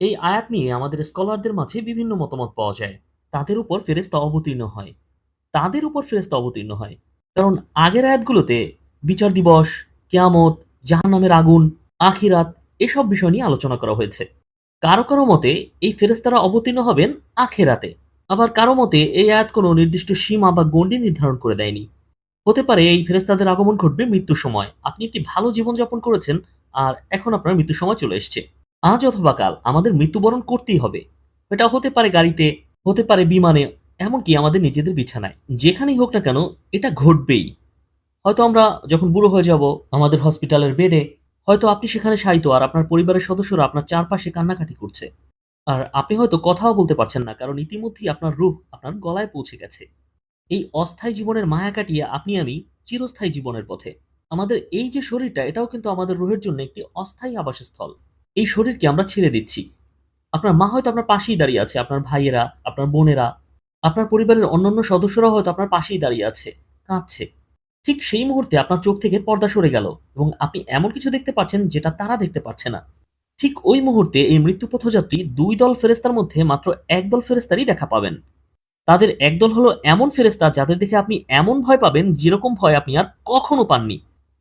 এই আয়াত নিয়ে আমাদের স্কলারদের মাঝে বিভিন্ন মতামত পাওয়া যায়। তাদের উপর ফেরেস্তা অবতীর্ণ হয়। তাদের উপর ফেরেস্তা অবতীর্ণ হয়। কারণ আগের আয়াতগুলোতে বিচার দিবস, কেয়ামত, জাহান্নামের আগুন, আখিরাত এসব বিষয় নিয়ে আলোচনা করা হয়েছে। কারও কারও মতে এই ফেরেস্তারা অবতীর্ণ হবেন আখেরাতে। আবার কারও মতে এই আয়াত কোনো নির্দিষ্ট সীমা বা গণ্ডি নির্ধারণ করে দেয়নি। হতে পারে এই ফেরেস্তাদের আগমন ঘটবে মৃত্যুর সময়। আপনি একটি ভালো জীবনযাপন করেছেন আর এখন আপনার মৃত্যুর সময় চলে এসছে। আজ অথবা কাল আমাদের মৃত্যুবরণ করতেই হবে। এটা হতে পারে গাড়িতে, হতে পারে বিমানে, এমনকি আমাদের নিজেদের বিছানায়। যেখানেই হোক না কেন, এটা ঘটবেই। হয়তো আমরা যখন বুড়ো হয়ে যাব, আমাদের হসপিটালের বেডে, হয়তো আপনি সেখানে শায়িত আর আপনার পরিবারের সদস্যরা আপনার চারপাশে কান্নাকাটি করছে। আর আপনি হয়তো কথাও বলতে পারছেন না, কারণ ইতিমধ্যেই আপনার রূহ আপনার গলায় পৌঁছে গেছে। এই অস্থায়ী জীবনের মায়া কাটিয়ে আপনি আমি চিরস্থায়ী জীবনের পথে। আমাদের এই যে শরীরটা, এটাও কিন্তু আমাদের রুহের জন্য একটি অস্থায়ী আবাসস্থল। এই শরীরকে আমরা ছেড়ে দিচ্ছি। আপনার মা হয়তো আপনার পাশেই দাঁড়িয়ে আছে, আপনার ভাইয়েরা, আপনার বোনেরা, আপনার পরিবারের অন্যান্য সদস্যরা হয়তো আপনার পাশেই দাঁড়িয়ে আছে, কাঁদছে। ঠিক সেই মুহূর্তে আপনার চোখ থেকে পর্দা সরে গেল এবং আপনি এমন কিছু দেখতে পাচ্ছেন যেটা তারা দেখতে পাচ্ছে না। ঠিক ওই মুহূর্তে এই মৃত্যু পথযাত্রী দুই দল ফেরেস্তার মধ্যে মাত্র এক দল ফেরেস্তারই দেখা পাবেন। তাদের একদল হলো এমন ফেরেস্তা যাদের দেখে আপনি এমন ভয় পাবেন যেরকম ভয় আপনি আর কখনো পাননি।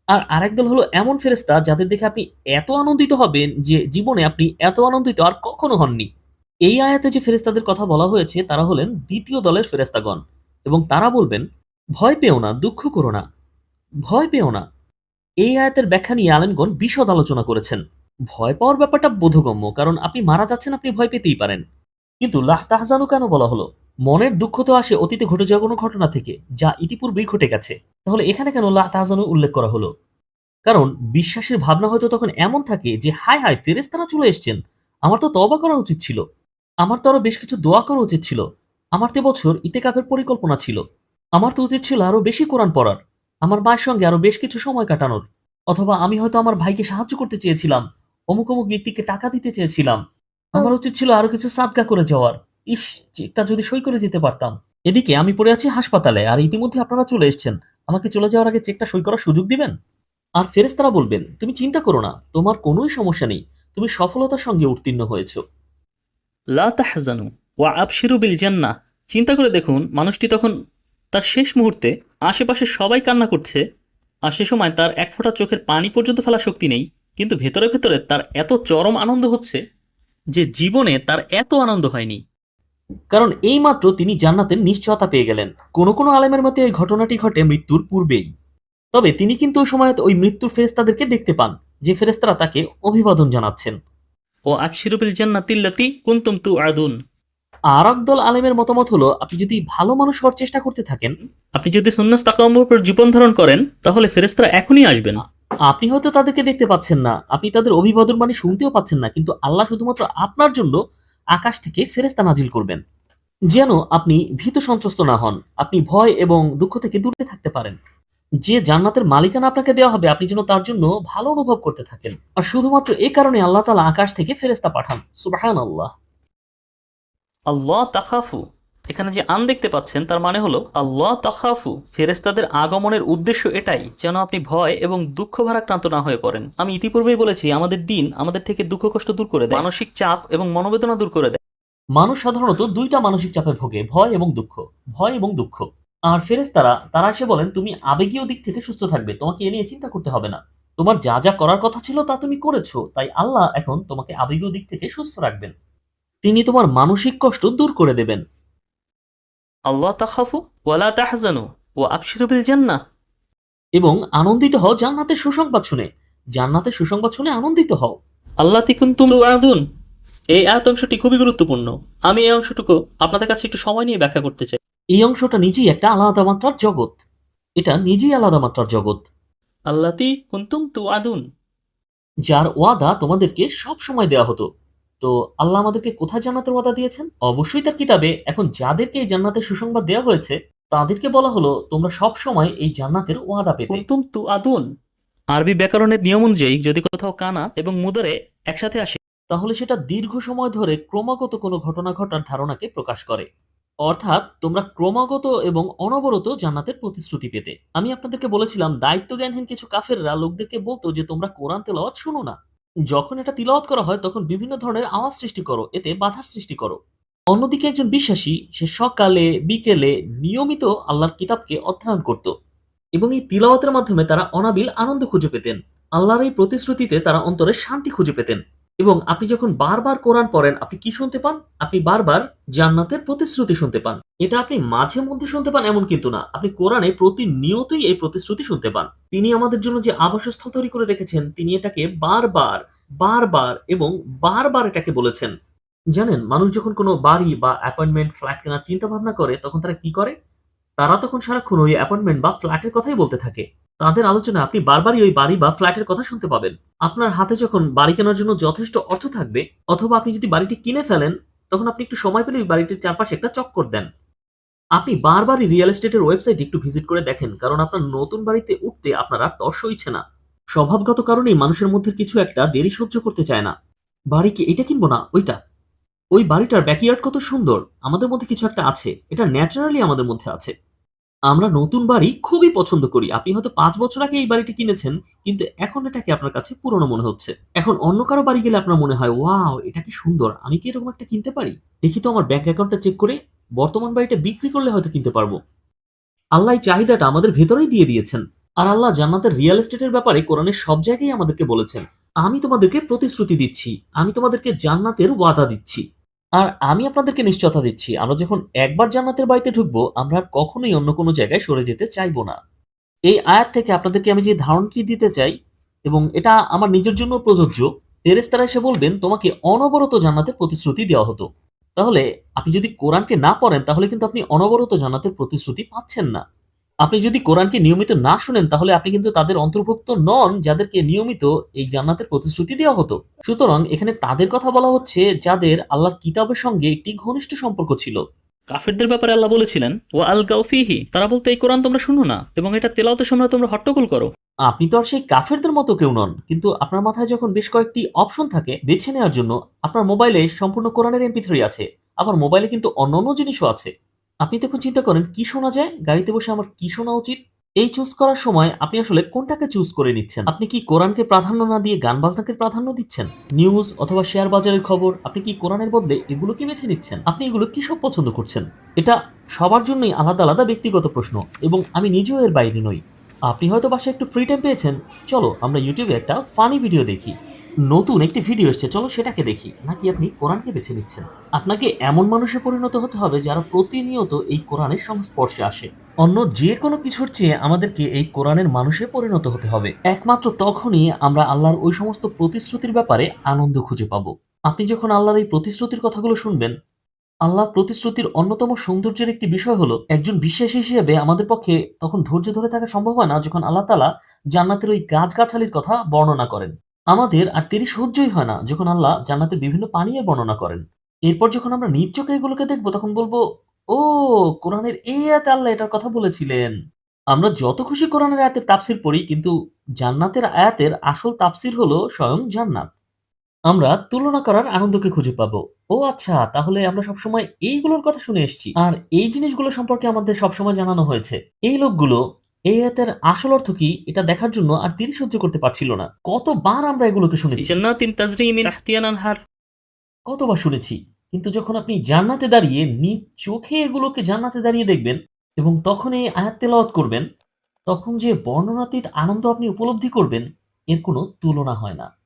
আর আরেক দল হলো এমন ফেরেস্তা যাদের দেখে আপনি এত আনন্দিত হবেন যে জীবনে আপনি এত আনন্দিত আর কখনো হননি। এই আয়াতে যে ফেরেস্তাদের কথা বলা হয়েছে, তারা হলেন দ্বিতীয় দলের ফেরেস্তাগণ এবং তারা বলবেন, ভয় পেও না, দুঃখ করো না। ভয় পেও না। এই আয়াতের ব্যাখ্যা নিয়ে আলেমগণ বিশদ আলোচনা করেছেন। ভয় পাওয়ার ব্যাপারটা বোধগম্য, কারণ আপনি মারা যাচ্ছেন, আপনি ভয় পেতেই পারেন। কিন্তু লাহ তাহজানু কেন বলা হলো? মনের দুঃখ তো আসে অতীতে ঘটে যাওয়া কোনো ঘটনা থেকে, যা ইতিপূর্বেই ঘটে গেছে। তাহলে এখানে কেন লাহ তাহজানু উল্লেখ করা হলো? কারণ বিশ্বাসের ভাবনা হয়তো তখন এমন থাকে যে, হায় হায় ফেরেস্তারা চলে এসছেন। আমার তো তবা করা উচিত ছিল। আমার তো আরও বেশ কিছু দোয়া করা উচিত ছিল। আমার তো বছর ইতেকাফের পরিকল্পনা ছিল। আমার তো উচিত ছিল আরও বেশি কোরআন পড়ার। আমার মায়ের সঙ্গে আরও বেশ কিছু সময় কাটানোর। অথবা আমি হয়তো আমার ভাইকে সাহায্য করতে চেয়েছিলাম। অমুক অমুক ব্যক্তিকে টাকা দিতে চেয়েছিলাম। আমার উচিত ছিল আরও কিছু সাদগা করে যাওয়ার। ইস চেকটা যদি সই করে যেতে পারতাম। এদিকে আমি পড়ে আছি হাসপাতালে আর ইতিমধ্যে আপনারা চলে এসেছেন। আমাকে চলে যাওয়ার আগে চেকটা সই করার সুযোগ দিবেন? আর ফেরেস্তারা বলবেন তুমি চিন্তা করো না তোমার কোনোই সমস্যা নেই। তুমি সফলতার সঙ্গে উত্তীর্ণ হয়েছো। লা তাহজানু ওয়া আবশিরু বিল জান্নাহ। চিন্তা করে দেখুন মানুষটি তখন তার শেষ মুহূর্তে আশেপাশে সবাই কান্না করছে। আর সে সময় তার এক ফোঁটা চোখের পানি পর্যন্ত ফেলার শক্তি নেই কিন্তু ভেতরে ভেতরে তার এত চরম আনন্দ হচ্ছে। যে জীবনে তার এত আনন্দ হয়নি। কারণ এইমাত্র তিনি জান্নাতের নিশ্চয়তা পেয়ে গেলেন। কোনো কোনো আলেমের মতে এই ঘটনাটি ঘটে মৃত্যুর পূর্বেই। তবে তিনি কিন্তু ওই সময় ওই মৃত্যুর ফেরেস্তাদেরকে দেখতে পান যে ফেরেস্তারা তাকে অভিবাদন জানাচ্ছেন। ও আবশিরু বিল জান্নাতিল্লাতি কুনতুম তু আদুন আর দল আলেমের মতামত হলো আপনি যদি ভালো মানুষ হওয়ার চেষ্টা করতে থাকেন আপনি যদি সুন্নাস তাকাম্বর উপর জীবন ধারণ করেন তাহলে ফেরেস্তারা এখনই আসবেন। আপনি হয়তো তাদেরকে দেখতে পাচ্ছেন না, আপনি তাদের অভিবাদন মানে শুনতেও পাচ্ছেন না, কিন্তু আল্লাহ শুধুমাত্র আপনার জন্য আকাশ থেকে ফেরেস্তা নাজিল করবেন। যেন আপনি ভীত সন্ত্রস্ত না হন, আপনি ভয় এবং দুঃখ থেকে দূরে থাকতে পারেন। যে জান্নাতের মালিকানা আপনাকে দেওয়া হবে, আপনি যেন তার জন্য ভালো অনুভব করতে থাকেন। আর শুধুমাত্র এই কারণে আল্লাহ তালা আকাশ থেকে ফেরেস্তা পাঠান। সুবাহান আল্লাহ আল্লাহ তাখাফু। এখানে যে আন দেখতে পাচ্ছেন, তার মানে হলো আল্লাহ তাখাফু ফেরেস্তাদের আগমনের উদ্দেশ্য এটাই, যেন আপনি ভয় এবং দুঃখ ভারাক্রান্ত না হয়ে পড়েন। আমি ইতিপূর্বেই বলেছি, আমাদের দিন আমাদের থেকে দুঃখ কষ্ট দূর করে দেয়, মানসিক চাপ এবং মনোবেদনা দূর করে দেয়। মানুষ সাধারণত দুইটা মানসিক চাপে ভোগে, ভয় এবং দুঃখ, ভয় এবং দুঃখ। আর ফেরেস্তারা তারা এসে বলেন, তুমি আবেগীয় দিক থেকে সুস্থ থাকবে, তোমাকে এ নিয়ে চিন্তা করতে হবে না। তোমার যা যা করার কথা ছিল তা তুমি করেছ, তাই আল্লাহ এখন তোমাকে আবেগীয় দিক থেকে সুস্থ রাখবেন। তিনি তোমার মানসিক কষ্ট দূর করে দেবেন। আল্লাহ তাখাফু ওয়ালা তাহজানু ও আবশিরু বিল জান্নাহ এবং আনন্দিত হও জান্নাতের সুসংবাদ শুনে। জান্নাতের সুসংবাদ শুনে আনন্দিত হও। আল্লাহ তিকুন্তুম আদুন এই আয়াত অংশটি খুবই গুরুত্বপূর্ণ। আমি এই অংশটুকু আপনাদের কাছে একটু সময় নিয়ে ব্যাখ্যা করতে চাই। এই অংশটা নিজেই একটা আলাদা মাত্রার জগৎ। এটা নিজেই আলাদা মাত্রার জগৎ। আল্লাতি কুন্তুম তু আদুন যার ওয়াদা তোমাদেরকে সব সময় দেওয়া হতো। তো আল্লাহ আমাদেরকে কোথায় জান্নাতের ওয়াদা দিয়েছেন? অবশ্যই তার কিতাবে। এখন যাদেরকে এই জান্নাতের সুসংবাদ দেওয়া হয়েছে, তাদেরকে বলা হলো, তোমরা সব সময় এই জান্নাতের ওয়াদা পেতে। কুন্তুম তু আদুন আরবি ব্যাকরণের নিয়ম অনুযায়ী যদি কোথাও কানা এবং মুদারে একসাথে আসে, তাহলে সেটা দীর্ঘ সময় ধরে ক্রমাগত কোনো ঘটনা ঘটার ধারণাকে প্রকাশ করে। অর্থাৎ তোমরা ক্রমাগত এবং অনবরত জান্নাতের প্রতিশ্রুতি পেতে। আমি আপনাদেরকে বলেছিলাম দায়িত্ব জ্ঞানহীন কিছু কাফেররা লোকদেরকে বলতো যে তোমরা কোরআন তেলাওয়াত শুনো না। যখন এটা তিলাওয়াত করা হয়, তখন বিভিন্ন ধরনের আওয়াজ সৃষ্টি করো, এতে বাধার সৃষ্টি করো। অন্যদিকে একজন বিশ্বাসী, সে সকালে, বিকেলে নিয়মিত আল্লাহর কিতাবকে অধ্যয়ন করত এবং এই তিলাওয়াতের মাধ্যমে তারা অনাবিল আনন্দ খুঁজে পেতেন। আল্লাহর এই প্রতিশ্রুতিতে তারা অন্তরে শান্তি খুঁজে পেতেন। এবং আপনি যখন বারবার কোরআন পড়েন, আপনি কি শুনতে পান? আপনি বারবার জান্নাতের প্রতিশ্রুতি শুনতে পান। এটা আপনি মাঝে মধ্যে শুনতে পান, এমন কিন্তু না। আপনি কোরআনে প্রতিনিয়তই এই প্রতিশ্রুতি শুনতে পান। তিনি আমাদের জন্য যে আবাসস্থল তৈরি করে রেখেছেন, তিনি এটাকে বারবার বারবার এবং বারবার এটাকে বলেছেন। জানেন, মানুষ যখন কোনো বাড়ি বা অ্যাপয়েন্টমেন্ট, ফ্ল্যাট কেনার চিন্তা ভাবনা করে, তখন তারা কি করে? তারা তখন সারাক্ষণ ওই অ্যাপয়েন্টমেন্ট বা ফ্ল্যাটের কথাই বলতে থাকে। তাদের আলোচনা আপনি বারবারই ওই বাড়ি বা ফ্ল্যাটের কথা শুনতে পাবেন। আপনার হাতে যখন বাড়ি কেনার জন্য যথেষ্ট অর্থ থাকবে, অথবা আপনি যদি বাড়িটি কিনে ফেলেন, তখন আপনি একটু সময় পেলে ওই বাড়িটির চারপাশে একটা চক্কর দেন। আপনি বারবারই রিয়েল এস্টেটের ওয়েবসাইট একটু ভিজিট করে দেখেন, কারণ আপনার নতুন বাড়িতে উঠতে আপনার আর তর্স হইছে না। স্বভাবগত কারণেই মানুষের মধ্যে কিছু একটা দেরি সহ্য করতে চায় না। বাড়ি কি এটা কিনবো না? ওইটা। ওই বাড়িটার ব্যাকইয়ার্ড কত সুন্দর। আমাদের মধ্যে কিছু একটা আছে। এটা ন্যাচারালি আমাদের মধ্যে আছে। আমরা নতুন বাড়ি খুবই পছন্দ করি। আপনি হয়তো পাঁচ বছর আগে এই বাড়িটি কিনেছেন, কিন্তু এখন এটাকে আপনার কাছে পুরনো মনে হচ্ছে? এখন অন্য কারও বাড়ি গেলে আপনার মনে হয়, ওয়াও, এটা কি সুন্দর, আমি কি এরকম একটা কিনতে পারি? দেখি তো আমার ব্যাংক অ্যাকাউন্টটা চেক করে বর্তমান বাড়িটা বিক্রি করলে হয়তো কিনতে পারব। আল্লাহ চাহিদাটা আমাদের ভেতরেই দিয়ে দিয়েছেন। আর আল্লাহ জান্নাতের রিয়েল এস্টেটের ব্যাপারে কোরআনের সব জায়গায় আমাদেরকে বলেছেন, আমি তোমাদেরকে প্রতিশ্রুতি দিচ্ছি, আমি তোমাদেরকে জান্নাতের ওয়াদা দিচ্ছি। আর আমি আপনাদেরকে নিশ্চয়তা দিচ্ছি, আমরা যখন একবার জান্নাতের বাড়িতে ঢুকবো, আমরা কখনোই অন্য কোনো জায়গায় সরে যেতে চাইব না। এই আয়াত থেকে আপনাদেরকে আমি যে ধারণটি দিতে চাই, এবং এটা আমার নিজের জন্য প্রযোজ্য ফেরেস্তারা এসে বলবেন, তোমাকে অনবরত জান্নাতের প্রতিশ্রুতি দেওয়া হতো। তাহলে, আপনি যদি কোরআনকে না পড়েন, তাহলে কিন্তু আপনি অনবরত জান্নাতের প্রতিশ্রুতি পাচ্ছেন না। আপনি যদি কোরআনকে নিয়মিত না শুনেন তাহলে আপনি কিন্তু তাদের অন্তর্ভুক্ত নন যাদেরকে নিয়মিত এই জান্নাতের প্রতিশ্রুতি দেওয়া হতো। সুতরাং এখানে তাদের কথা বলা হচ্ছে যাদের আল্লাহর কিতাবের সঙ্গে একটি ঘনিষ্ঠ সম্পর্ক ছিল। কাফেরদের ব্যাপারে আল্লাহ বলেছিলেন ও আল গাউফিহি তারা বলতে এই কোরআন তোমরা শুনো না এবং এটা তেলাওতের সময় তোমরা হট্টগোল করো। আপনি তো আর সেই কাফেরদের মতো কেউ নন কিন্তু আপনার মাথায় যখন বেশ কয়েকটি অপশন থাকে বেছে নেওয়ার জন্য আপনার মোবাইলে সম্পূর্ণ কোরআনের এমপি থ্রি আছে আবার মোবাইলে কিন্তু অন্য অন্য জিনিসও আছে। আপনি তখন চিন্তা করেন, কি শোনা যায়? গাড়িতে বসে আমার কি শোনা উচিত? এই চুজ করার সময় আপনি আসলে কোনটাকে চুজ করে নিচ্ছেন? আপনি কি কোরআনকে প্রাধান্য না দিয়ে গান বাজনাকে প্রাধান্য দিচ্ছেন? নিউজ অথবা শেয়ার বাজারের খবর, আপনি কি কোরআনের বদলে এগুলোকে বেছে নিচ্ছেন? আপনি এগুলো কি সব পছন্দ করছেন? এটা সবার জন্যই আলাদা আলাদা ব্যক্তিগত প্রশ্ন এবং আমি নিজেও এর বাইরে নই। আপনি হয়তো বাসায় একটু ফ্রি টাইম পেয়েছেন। চলো আমরা ইউটিউবে একটা ফানি ভিডিও দেখি। নতুন একটি ভিডিও এসছে। চলো সেটাকে দেখি। নাকি আপনি কোরআনকে বেছে নিচ্ছেন? আপনাকে এমন মানুষে পরিণত হতে হবে যারা প্রতিনিয়ত এই কোরআনের সংস্পর্শে আসে। অন্য যে কোনো কিছুর চেয়ে আমাদেরকে এই কোরআনের মানুষে পরিণত হতে হবে। একমাত্র তখনই আমরা আল্লাহর ওই সমস্ত প্রতিশ্রুতির ব্যাপারে আনন্দ খুঁজে পাবো। আপনি যখন আল্লাহর এই প্রতিশ্রুতির কথাগুলো শুনবেন আল্লাহর প্রতিশ্রুতির অন্যতম সৌন্দর্যের একটি বিষয় হলো, একজন বিশ্বাসী হিসেবে আমাদের পক্ষে তখন ধৈর্য ধরে থাকা সম্ভব হয় না যখন আল্লাহ তালা জান্নাতের ওই গাছগাছালির কথা বর্ণনা করেন। আমাদের আর তেরি সহ্যই হয় না যখন আল্লাহ জান্নাতের বিভিন্ন পানীয় বর্ণনা করেন। এরপর যখন আমরা নিজ চোখে এগুলোকে দেখব, তখন বলব, ও, কোরআনের এই আয়াতে আল্লাহ এটার কথা বলেছিলেন। আমরা যত খুশি কোরআনের আয়াতের তাফসির পড়ি, কিন্তু জান্নাতের আয়াতের আসল তাফসির হলো স্বয়ং জান্নাত। আমরা তুলনা করার আনন্দকে খুঁজে পাবো। ও আচ্ছা তাহলে আমরা সবসময় এইগুলোর কথা শুনে এসেছি। আর এই জিনিসগুলো সম্পর্কে আমাদের সবসময় জানানো হয়েছে। এই লোকগুলো এই আয়াতের আসল অর্থ কি? এটা দেখার জন্য আর তিনি সহ্য করতে পারছিল না। কতবার আমরা এগুলোকে শুনেছি? জান্নাতিন আনহার। কতবার শুনেছি? কিন্তু যখন আপনি জান্নাতে দাঁড়িয়ে নিজ চোখে এগুলোকে জান্নাতে দাঁড়িয়ে দেখবেন এবং তখন এই আয়াত তেলাওয়াত করবেন তখন যে বর্ণনাতীত আনন্দ আপনি উপলব্ধি করবেন এর কোনো তুলনা হয় না।